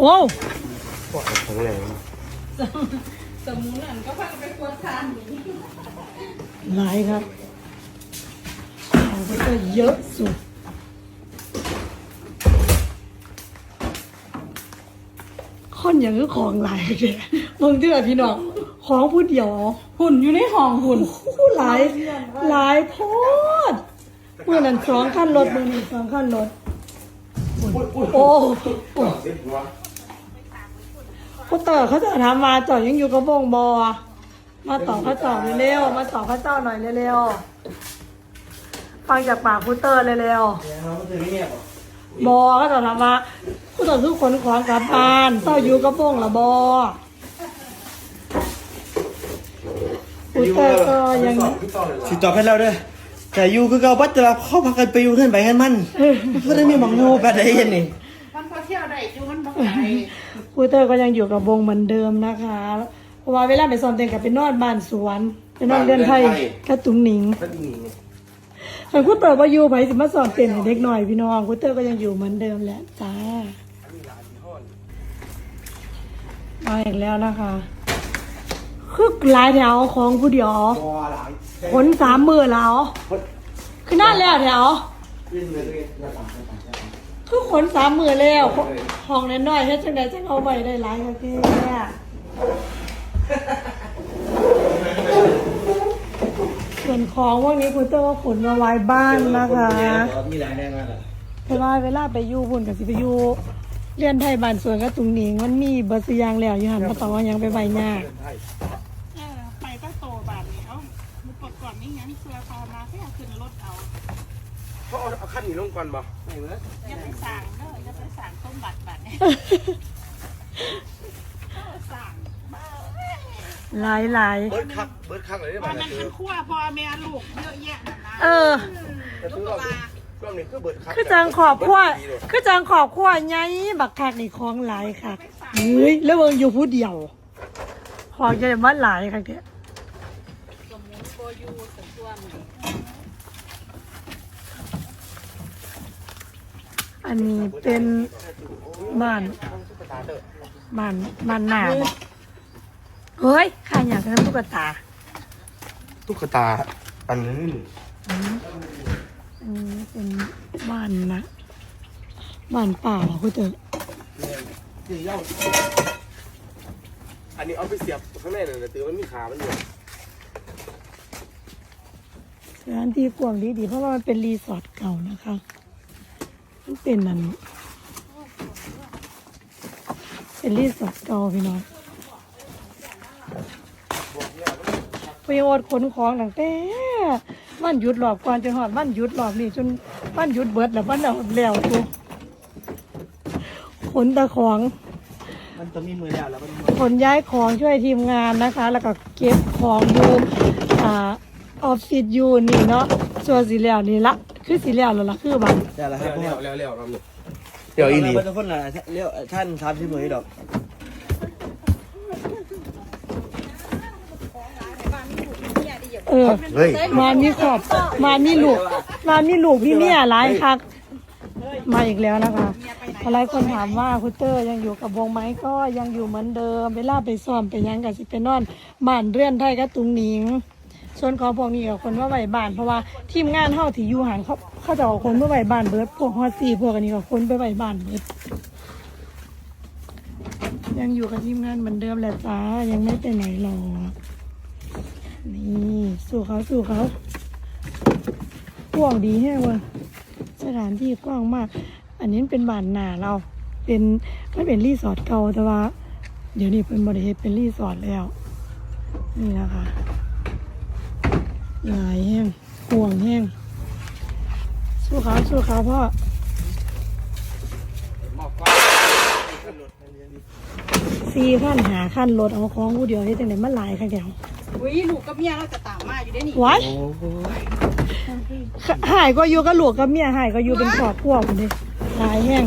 โอ้พวกแข็งแรงสมุนนั่นก็พังไปควรทานอยู่หลายครับของก็จะเยอะสุดคนอย่างคือของหลายเลยมึงที่แบบพี่น้อง ของพูดเดียวหุ่นอยู่ในห้องหุ่นผู้หลายหลายโพดเมื่อนั้นสองขั้นรถเมื่อนี้สองขั้นรถโอ้ โอ้ผู้เต๋อเขาจะถามมาจอดยังอยู่กับวงบอ มาตอบเขาจอดเร็วๆมาตอบเขาเจ้าหน่อยเร็วๆฟังจากปากผู้เตอร์เร็วเขาจะไม่เงียบหรอๆบอเขาจะถามว่าผู้ต่อสู้ขนของกลับบ้านเจ้าอยู่กับวงละบอผู้เตอร์ก็ยังสิตอบให้เราเด้อแต่อยู่คือเก่าบัดแต่ว่าเขาพากันไปอยู่เท่านไปกันมันเพื่อนมีหมองอยู่แบบใดเห็นนี่มันพอเที่ยวได้อยู่มันบ่ไกล พูเตอร์ก็ยังอยู่กับวงเหมือนเดิมนะคะเพราะว่าเวลาไปซ้อมเต้นกับไปนอนบ้านสวนไปนอนเรือนไทยกระตุงหนิงมันมีไงส่วนพูเตอร์ว่าอยู่ไปสิมาซ้อมเต้นให้เด็กหน่อยพี่น้องพูเตอร์ก็ยังอยู่เหมือนเดิมแหละจ้ามาอีกแล้วนะคะคือหลายแถวของผู้เดียวบอหลายขนสามมือแล้วคือนั่นแล้วแถวขึ้นเลยเลยอย่าต่างอย่าต่างอย่าต่าง คือขนสามมือแล้วห้องน้อยๆให้จังใดจังเอาไว้ได้หลายค่ะพี่ส่วนของพวกนี้คุณเตอร์ก็ขนมาไว้บ้านนะคะมีหลายแรงมากอะเพราะว่าเวลาไปอยู่พุ่นกับสิไปอยู่เรียนไทยบ้านสวนก็ตุงหนิงมันมีเบอร์สยางแล้วอยู่หันมาต่อว่ายังไปใบหน้าเออไปก็โตบาดนี้เอ้ามันปกก่อนนี่ยังเสื้อพามาแค่ขึ้นรถเอา เขาเอาขั้นนี้ลงก่อนบ่ไม่เหมือนอย่าไปสั่งเด้ออย่าไปสั่งต้มบัตรบัตรเนี่ยเออสั่งบ้าเอ้ยหลายหลายเบิร์ดคักเบิร์ดคักเลยได้วับ่นนั้นคือเป็นขั้วพ่อแม่ลูกเยอะแยะนั่นนะเออแต่ซื้อรอบนี้รอบนี้คือเบิร์ดคักคือจังขอบขั้วคือจังขอบขั้วไงบักคักนี่ของหลายค่ะเฮ้ยแล้วเบิ่งอยู่ผู้เดียวของใหญ่มาหลายค่ะเด้สมุนโบอยูสันตัวมัน อันนี้เป็นบ้านบ้านบ้านหนาบ่เฮ้ยข้าอยากเป็นตุ๊กตาตุ๊กตา อันนี้อันนี้เป็นบ้านนะบ้านป่าเหรอคุณเต๋อสี่เย้าอันนี้เอาไปเสียบข้างในเลยแต่มันมีขา มันอยู่สถานที่กว้างดีดีๆเพราะว่ามันเป็นรีสอร์ทเก่านะคะ มันเป็นนั่นเป็นรีสอร์ทเก่าพี่น้องพยอดขนของตั้งแต่วันหยุดหลอบก่อนจนหอดวันหยุดหลอบนี่จนวันหยุดเบิดแล้ววันเอาแล้วทุกขนแตะของมันจะมีมือแล้วแล้วมันขนย้ายของช่วยทีมงานนะคะ แล้วก็เก็บของอยู่อ่าออฟฟิศอยู่นี่เนาะส่วนสีเหลวนี่ละคือสีเหลวแล้วล่ะคือบันแต่ละครับแล้วแล้วแล้วรอบนี้เดี๋ยวอีหลีมันจะพ่นอะไรเลี้ยวท่านทำที่มือดอกเออเฮ้ยมามีขอบมามีลูกมามีลูกพี่เนี่ยหลายคักมาอีกแล้วนะคะหลายคนถามว่าคุณเตอร์ยังอยู่กับวงไหมก็ยังอยู่เหมือนเดิมเวลาไปซ้อมไปหยังกับสิไปนอนบ้านเรื่อนไทยกับตุงหนิง ส่วนของพวกนี้กับคนว่าไหวบ้าน เพราะว่าทีมงานเฮาที่อยู่หันเขาเขาจะเอาคนเมื่อไหวบ้านเบิดพวกฮอตซี่พวกอันนี้กับคนไปไหวบ้านเบิดยังอยู่กับทีมงานเหมือนเดิมแหละจ้ายังไม่ไปไหนหรอกนี่สู้เขาสู้เขากว้างดีแฮะเวะสถานที่กว้างมาก อันนี้เป็นบ้านหนาเรา เป็นมันเป็นรีสอร์ทเก่าแต่ว่า เดี๋ยวนี้เป็นบริเวณเป็นรีสอร์ทแล้ว นี่นะคะ หลายแห้งห่วงแห้งสู้เขาสู้เขาพ่อสี่ขั้นหาขั้นรถเอาของผู้เดียวให้จังไหนมันหลายค่ะแกวอุ้ยลูกกับเมียเราจะตามมาอยู่ได้นี่ไว้โอ้ยหายก็อยู่กับลูกกับเมียหายก็อยู่เป็นครอบครัวคนเดีหลายแห้ง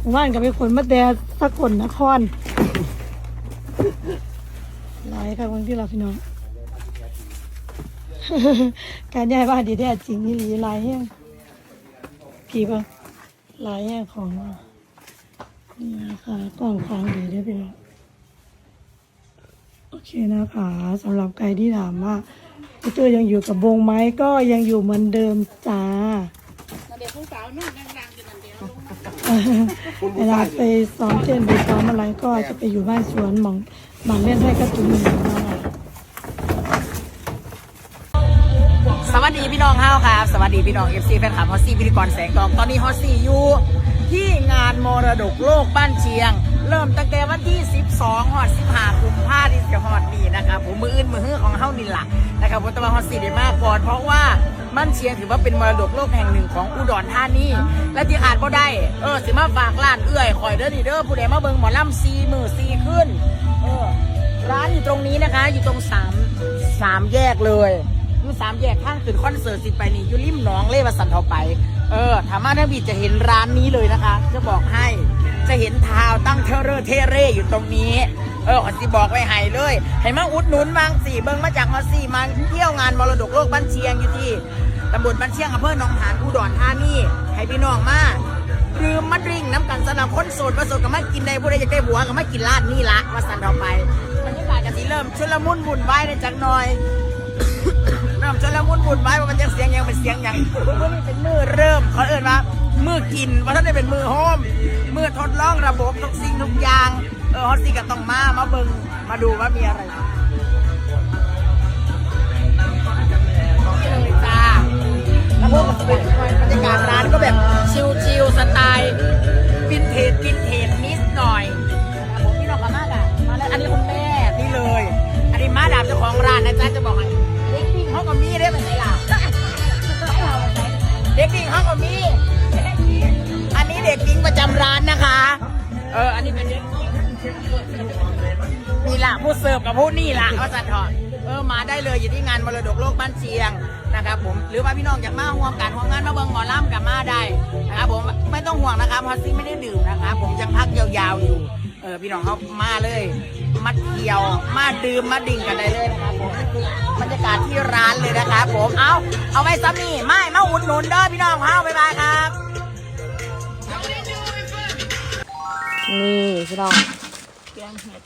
หมู่บ้านก็ไปขนมาแต่สกลนครหลายค่ะบางที่เราพี่น้อง การย้ายบ้านดีแท้จริงนี่หลีหลายแห้งผีปะหลายแห้งของนี่นะคะกล่องของดีด้วยพี่น้องโอเคนะคะสำหรับใครที่ถามว่าพี่ตัวยังอยู่กับวงไหมก็ยังอยู่เหมือนเดิมจ้าเด็กผู้สาวนุ่งดังๆอยู่นั่นเดียวลงมาเวลาไปซ้อมเต้นไปซ้อมอะไรก็จะไปอยู่บ้านสวนหมองหมองเล่นให้กระตุ้นหนึ่ง สวัสดีพี่น้องเอฟซีแฟนคลับฮอสซี่พิธีกรแสงทอง ตอนนี้ฮอสซี่อยู่ที่งานมรดกโลกบ้านเชียง เริ่มตั้งแต่วันที่ 12ฮอด15กุมภาพันธ์ที่จะฮอดนี่นะครับผมมืออื่นมือฮื้อของเฮานี่ล่ะนะครับผมตะวันฮอสซี่ได้มากก่อนเพราะว่าบ้านเชียงถือว่าเป็นมรดกโลกแห่งหนึ่งของอุดรธานีและที่ขาดบ่ได้เออสิมาฝากร้านเอื้อยคอยเด้อนี่เด้อผู้ใดมาเบิ่งหมอลำซีมือซีขึ้นเออร้านอยู่ตรงนี้นะคะ อยู่ตรงสามสามแยกเลย สามแยกข้างขึ้นคอนเสิร์ตสิไปนี่อยู่ริมหนองเล่มาสันเทาไป เออถามมาท่านบีจะเห็นร้านนี้เลยนะคะ จะบอกให้จะเห็นทาวตั้งเทเรเทเรอยู่ตรงนี้ เออขอสิบอกไว้ให้เลย ให้มาอุดหนุนบางสี่เบิ้งมาจากฮอสซี่มาเที่ยวงานมรดกโลกบ้านเชียงอยู่ที่ตำบลบ้านเชียงอำเภอหนองหานอุดรธานีให้พี่น้องมาดื่มมาดริงน้ำกันสำหรับคนโสดประสดกับมากินได้ผู้ใดอยากได้ผัวกับมากินร้านนี่ละมาสั่นเราไปบรรยากาศกันสิเริ่มชุลมุนบุ่นวายในจักหน่อย เริ่มชุลมุนบุ่นวายว่ามันจะเสียงยังเป็นเสียงยังมือนี้เป็นมือเริ่มเขาเอิ้นว่ามือกินว่าท่านได้เป็นมือโฮมมือทดลองระบบทุกสิ่งทุกอย่างเออฮอตซี่ก็ต้องมามาเบิ่งมาดูว่ามีอะไรบ้างเลยจ้าแล้วพวกมันเป็นบรรยากาศร้านก็แบบชิลๆสไตล์วินเทจวินเทจนิดหน่อยผมพี่น้องกับมาดามาแล้วอันนี้คุณแม่นี่เลย อันนี้มาดามเจ้าของร้านนะจ๊ะจะบอกให้ นี่ล่ะผู้เสิร์ฟกับผู้นี่ล่ะเขาจะถอดเออมาได้เลยอยู่ที่งานมรดกโลกบ้านเชียงนะครับผมหรือว่าพี่น้องอยากมาห่วงการห่วงงานมาเบิงหมอล่ำกับมาได้นะครับผมไม่ต้องห่วงนะครับเพราะซี่ไม่ได้ดื่มนะครับผมยังพักยาวๆอยู่เออพี่น้องเขามาเลยมาเที่ยวมาดื่มมาดิ่งกันได้เลยนะครับผมบรรยากาศที่ร้านเลยนะครับผมเอาเอาไว้ซ้ำนี่ไม่มาอุดหนุนเด้อพี่น้องเขาบ๊ายบายครับ นี่พี่น้องแกงเห็ด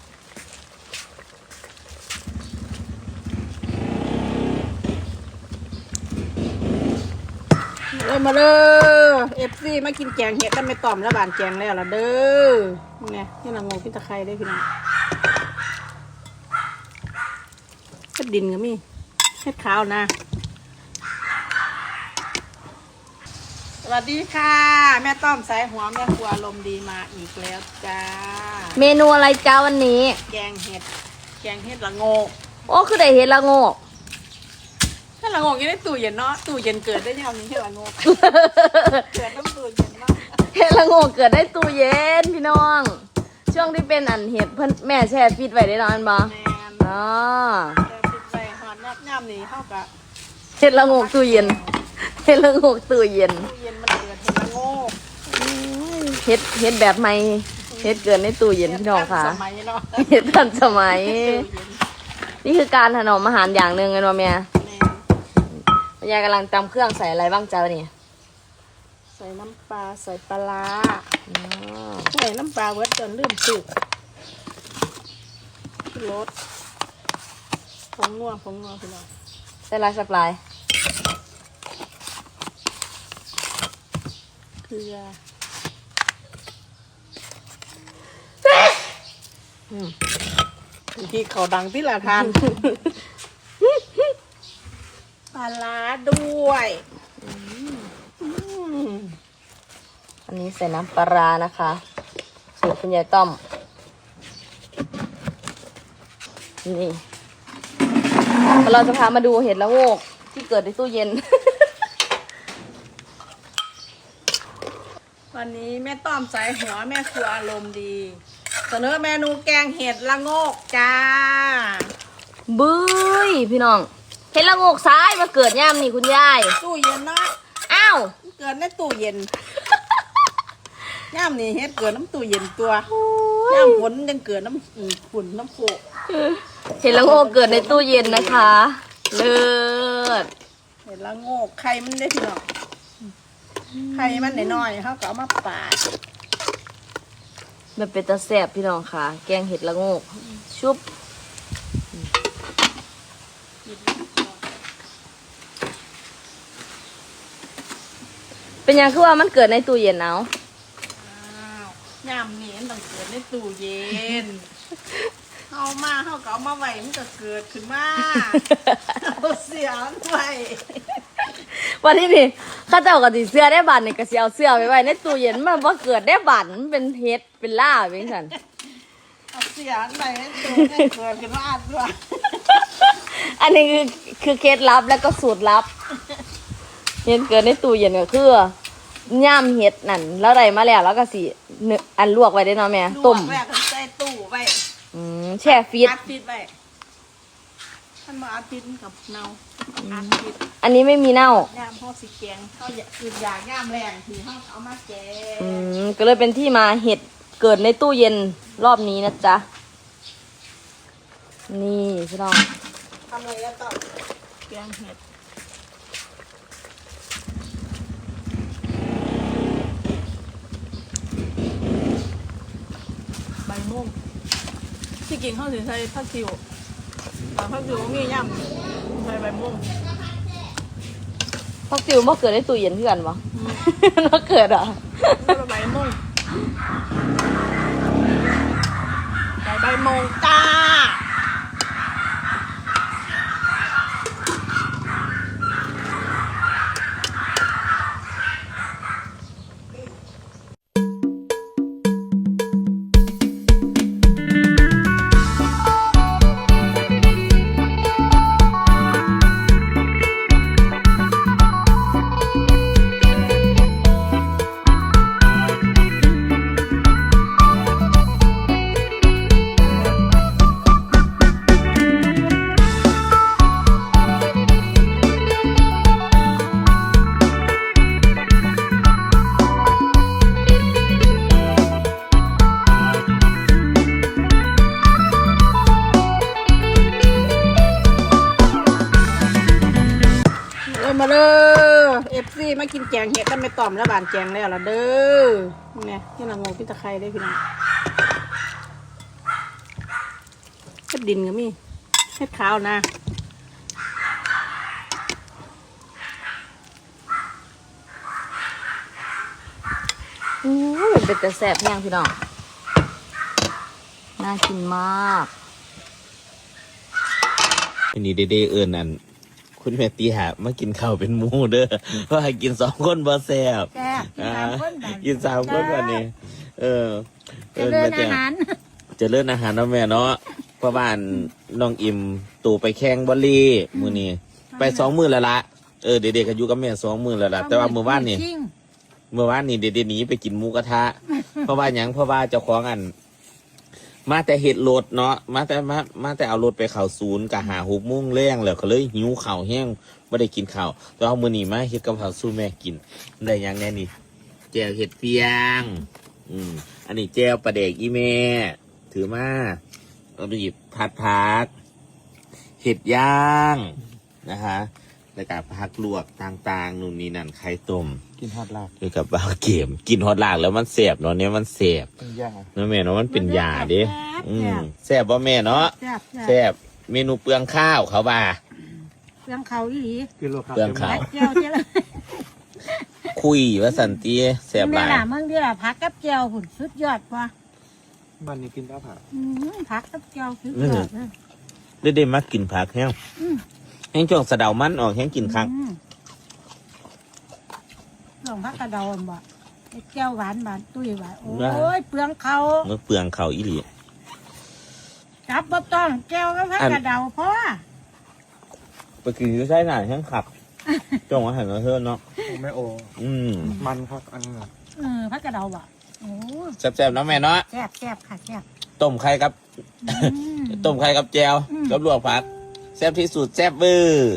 เอ้ยมาเด้อเอฟซีมากินแกงเห็ดแล้วไม่ต่อมแล้วบานแกงแล้วล่ะเด้อนี่ไงนี่ละงงพี่ตะไคร้ได้พี่น้องเห็ดดินก็มีเห็ดขาวนะ วัสดีค่ะ แม่ต้อมสายหัวแม่ครัวลมณ์ดีมาอีกแล้วจ้า เมนูอะไรจ้าวันนี้ แกงเห็ด แกงเห็ดละโงกโอ้คือได้เห็ดละโงก ถ้าละโงกยังได้ตู้เย็นเนาะตู้เย็นเกิดได้ยังมีเห็ดละโงกเกิดต้องตู้เย็นเนาะเห็ดละโงกเกิดได้ตู้เย็นพี่น้อง ช่วงที่เป็นอันเห็ดเพิ่นแม่แช่ฟิตไว้ได้นอนบ่แมนอ๋อแต่ปิดไปหอนยับย่ำนี่เข้ากับเห็ดละโงกตู้เย็นเห็ดละโงกตู้เย็น ตู้เย็นมันเกิดเห็ดละโงก เห็ดเห็ดแบบใหม่เห็ดเกิดในตู้เย็นพี่น้องค่ะสมัยเนาะเห็ดทันสมัยตู้เย็นนี่คือการถนอมอาหารอย่างหนึ่งไงเนาะแม่แมนแม่ยายกำลังตำเครื่องใส่อะไรบ้างจ้าเนี่ยใส่น้ำปลาใส่ปลาร้าอ๋อใส่น้ำปลาเวิร์ดจนเริ่มสุกรสผงนัวผงนัวพี่น้องใส่ลายสปลายเกลืออืม ที่เขาดังที่ละทานปลาร้าด้วยอืมอันนี้ใส่น้ำปลาร้านะคะ สูตรคุณยายต้อม นี่ เราจะพามาดูเห็ดละโงกที่เกิดในตู้เย็น วันนี้แม่ต้อมสายหัวแม่ครัวอารมณ์ดี เสนอเมนูแกงเห็ดละโงกจ้าบื้ยพี่น้องเห็ดละโงกซ้ายมาเกิดย่ามนี่คุณยายตู้เย็นเนาะอ้าวเกิดในตู้เย็นย่ามนี่เฮ็ดเกิดน้ำตู้เย็นตัวย่ามฝนยังเกิดน้ำอีฝุ่นน้ำโขกเห็ดละโงกเกิดในตู้เย็นนะคะ เลิศเห็ดละโงกไข่มันได้พี่น้องไข่มันน้อยๆเขาก็เอามาปาด มันเป็นตะแสบพี่น้องค่ะ แกงเห็ดละโงก ชุบเป็นหยังคือว่ามันเกิดในตู้เย็นเอายามนี้มันต้องเกิดในตู้เย็นเอามาเขาก็เอามาไว้มันก็เกิดขึ้นมาเอาเสียงไว้ วันที่นี่ข้าเจ้าก็สิเสื้อได้บันนี่ก็สิเอาเสื้อไปไว้ในตู้เย็นมันบ่เกิดได้บันมันเป็นเฮ็ดเป็นล่าเป็นสันเอาเสียงไว้ในตู้ให้เกิดขึ้นมาด้วยอันนี้คือคือเคล็ดลับแล้วก็สูตรลับเห็ดเกิดในตู้เย็นก็คือย่ามเห็ดนั่นแล้วได้มาแล้วแล้วก็สิเนื้ออันลวกไว้ได้เนาะแม่ต้มลวกแรกก็ใส่ตู้ไว้อืมแช่ฟีดอัดฟิตไว้ท่านมาอัดฟิตกับเนา อัดฟิตอันนี้ไม่มีเน่าย่ามพ่อสิแกงเขาอยากคืออยากย่ามแรงที่เขาเอามาแกงอืมก็เลยเป็นที่มาเห็ดเกิดในตู้เย็นรอบนี้นะจ๊ะ นี่พี่น้องทำอะไรก็ต้องแกงเห็ดใบม่วงที่กินข้าวสีใส่ผักจิ๋วแต่ผักจิ๋วมีย่ำ ใส่ใบม่วงพักติวมาเกิดในตู้เย็นเพื่อนวะมาเกิดเหรอะแล้วก็ใบม่วงใส่ใบม่วงจ้า มาเด้อเอฟซีมากินแกงเห็ดแล้วไม่ต่อมแล้วบานแกงแล้วล่ะเด้อเนี่ยที่นางงพี่ตะไคร้ได้พี่น้องเห็ดดินก็มีเห็ดขาวนะอู้เป็นแต่แสบแห้งพี่น้องน่ากินมากอันนี้เด้เอิญนั่น คุณแม่ตีหามากินข้าวเป็นหมูเด้อเพราะให้กินสองคนบ่แซ่บแซ่บกินสามคนแบบกินสามคนวันนี้ เออเจริญอาหารเจะเลิศอาหารเนาะแม่เนาะเพราะบ้านน้องอิมตู่ไปแข่งบอลลีมือนี้ไปสองมือแล้วละเออเด็กๆก็อยู่กับแม่สองมือแล้วละแต่ว่ามือว่านนี่เมื่อวานนี่เด็กๆหนีไปกินหมูกระทะ เพราะว่าหยังเพราะว่าเจ้าของอัน มาแต่เห็ดรถเนาะมาแต่มามาแต่เอารถไปเข่าศูนย์กะหาหกโมุ่งแรงแล้วก็เลยหิวข่าวแห้งไม่ได้กินข้าวแตเอามือหนีมาเห็ดกะเพราสู้แม่กินได้หยังแน่นี่แจวเห็ดเฟียง อืมอันนี้แจวปลาเด็กอีแม่ ถือมาเอาไปหยิบผัดผักเห็ดย่างนะคะ แล้วก็ผักลวกต่างๆนู่นนี่นั่นไข่ต้มกินฮอดลาบด้วยกับบ้าเกมกินฮอตลากแล้วมันแสบเนาะเนี่ยมันแสบเป็นยาเนาะแม่เนาะมันเป็นยาเด้อืมแสบบ่แม่เนาะแซ่บแสบเมนูเปลืองข้าวเขาบ่าเรื่องเขาอีหลีคือโลคาเปลืองข้าวเจียวเจียวคุยว่าสันติแสบหแม่ลายล่ะมึงเดี๋ยวพักกับเจียวหุ่นสุดยอดว่ะบ้านนี้กินข้าวผัดอืมพักกับเจียวสุดยอดเลยได้ได้มากินผักแห้งอืมแห้งจ่องสะเดามันออกแห้งกินคักอืมลองพักกระเดอนบ่ไอ้เจียวหวานหวานตุ้ยหวานโอ้ยเปลืองเขาเมื่อเปลืองข้าวอีหลี จับบ่ต้องเจียวก็พักกระเดาพ่อไปกินก็ใช่หน่าแห้งขับจ่องอาหารมาเพิ่มเนาะแม่โอ อืมมันครับอันนี้เออพักกระเดาบ่โอ้แซ่บๆเนาะแม่เนาะแซ่บแซ่บค่ะแซ่บต้มไข่กับ อืม ต้มไข่กับแจวอืม กับลวกผัก แซ่บที่สุดแซ่บเบอร์